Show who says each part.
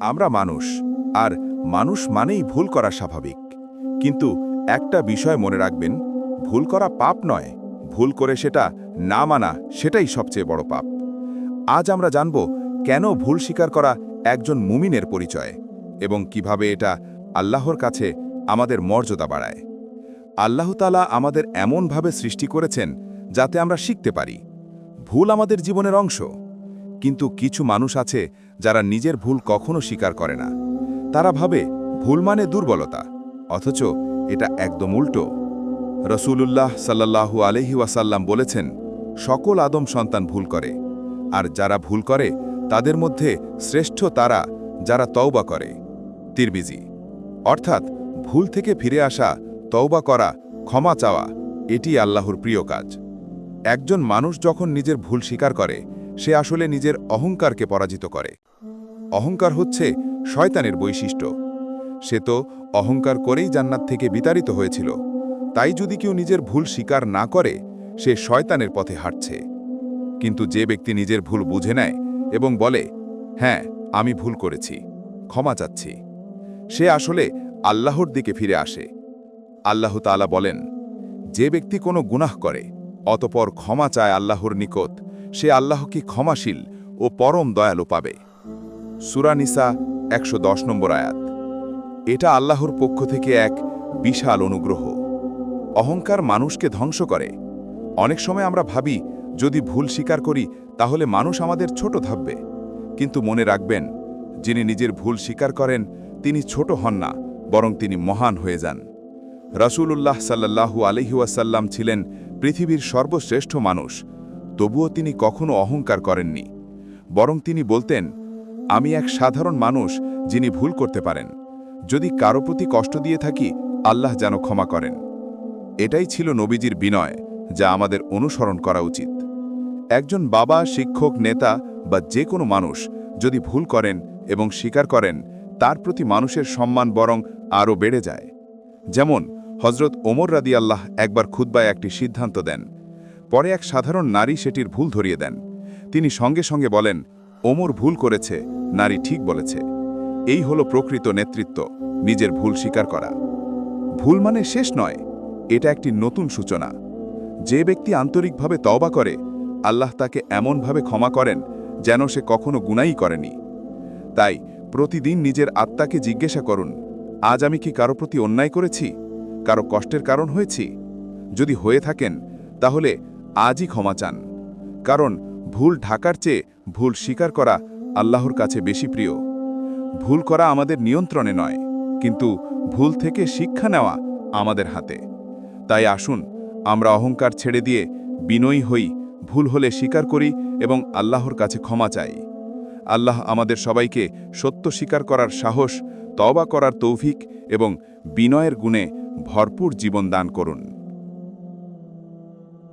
Speaker 1: আমরা মানুষ, আর মানুষ মানেই ভুল করা স্বাভাবিক। কিন্তু একটা বিষয় মনে রাখবেন, ভুল করা পাপ নয়, ভুল করে সেটা না মানা সেটাই সবচেয়ে বড় পাপ। আজ আমরা জানব কেন ভুল স্বীকার করা একজন মুমিনের পরিচয় এবং কীভাবে এটা আল্লাহর কাছে আমাদের মর্যাদা বাড়ায়। আল্লাহ তালা আমাদের এমনভাবে সৃষ্টি করেছেন যাতে আমরা শিখতে পারি, ভুল আমাদের জীবনের অংশ। কিন্তু কিছু মানুষ আছে যারা নিজের ভুল কখনো স্বীকার করে না। তারা ভাবে, ভুল মানে দুর্বলতা। অথচ এটা একদম উল্টো। রসূলুল্লাহ সাল্লাল্লাহু আলহি ওয়াসাল্লাম বলেছেন, সকল আদম সন্তান ভুল করে। আর যারা ভুল করে, তাদের মধ্যে শ্রেষ্ঠ তারা যারা তওবা করে। তিরবিজি অর্থাৎ, ভুল থেকে ফিরে আসা, তওবা করা, ক্ষমা চাওয়া, এটি আল্লাহর প্রিয় কাজ। একজন মানুষ যখন নিজের ভুল স্বীকার করে সে আসলে নিজের অহংকারকে পরাজিত করে। অহংকার হচ্ছে শয়তানের বৈশিষ্ট্য। সে তো অহংকার করেই জান্নাত থেকে বিতাড়িত হয়েছিল। তাই যদি কেউ নিজের ভুল স্বীকার না করে, সে শয়তানের পথে হাঁটছে। কিন্তু যে ব্যক্তি নিজের ভুল বুঝে নেয় এবং বলে হ্যাঁ আমি ভুল করেছি, ক্ষমা চাচ্ছি। সে আসলে আল্লাহর দিকে ফিরে আসে। আল্লাহ তাআলা বলেন, যে ব্যক্তি কোনো গুনাহ করে, অতপর ক্ষমা চায় আল্লাহর নিকট সে আল্লাহকে ক্ষমাশীল ও পরম দয়ালু পাবে। সুরানিসা একশো দশ নম্বর আয়াত। এটা আল্লাহর পক্ষ থেকে এক বিশাল অনুগ্রহ। অহংকার মানুষকে ধ্বংস করে। অনেক সময় আমরা ভাবি, যদি ভুল স্বীকার করি, তাহলে মানুষ আমাদের ছোট ভাববে। কিন্তু মনে রাখবেন, যিনি নিজের ভুল স্বীকার করেন, তিনি ছোট হন না, বরং তিনি মহান হয়ে যান। রসূলুল্লাহ সাল্লাহু আলহিউসাল্লাম ছিলেন পৃথিবীর সর্বশ্রেষ্ঠ মানুষ। তবুও তিনি কখনো অহংকার করেননি, বরং তিনি বলতেন, আমি এক সাধারণ মানুষ যিনি ভুল করতে পারেন। যদি কারও প্রতি কষ্ট দিয়ে থাকি, আল্লাহ যেন ক্ষমা করেন। এটাই ছিল নবীজির বিনয়, যা আমাদের অনুসরণ করা উচিত। একজন বাবা, শিক্ষক, নেতা বা যে কোনো মানুষ যদি ভুল করেন এবং স্বীকার করেন, তার প্রতি মানুষের সম্মান বরং আরও বেড়ে যায়। যেমন হজরত ওমর রাদি আল্লাহ একবার খুদ্বায় একটি সিদ্ধান্ত দেন পরে এক সাধারণ নারী সেটির ভুল ধরিয়ে দেন। তিনি সঙ্গে সঙ্গে বলেন, ওমর ভুল করেছে, নারী ঠিক বলেছে। এই হলো প্রকৃত নেতৃত্ব, নিজের ভুল স্বীকার করা। ভুল মানে শেষ নয়, এটা একটি নতুন সূচনা। যে ব্যক্তি আন্তরিকভাবে তওবা করে, আল্লাহ তাকে এমনভাবে ক্ষমা করেন যেন সে কখনো গুনাই করেনি। তাই প্রতিদিন নিজের আত্মাকে জিজ্ঞাসা করুন, আজ আমি কি কারও প্রতি অন্যায় করেছি? কারও কষ্টের কারণ হয়েছি? যদি হয়ে থাকেন, তাহলে আজই ক্ষমা চান। কারণ ভুল ঢাকার চেয়ে ভুল স্বীকার করা আল্লাহর কাছে বেশি প্রিয়। ভুল করা আমাদের নিয়ন্ত্রণে নয়, কিন্তু ভুল থেকে শিক্ষা নেওয়া আমাদের হাতে। তাই আসুন, আমরা অহংকার ছেড়ে দিয়ে বিনয়ী হই, ভুল হলে স্বীকার করি এবং আল্লাহর কাছে ক্ষমা চাই। আল্লাহ আমাদের সবাইকে সত্য স্বীকার করার সাহস তবা করার তৌফিক এবং বিনয়ের গুণে ভরপুর জীবন দান করুন।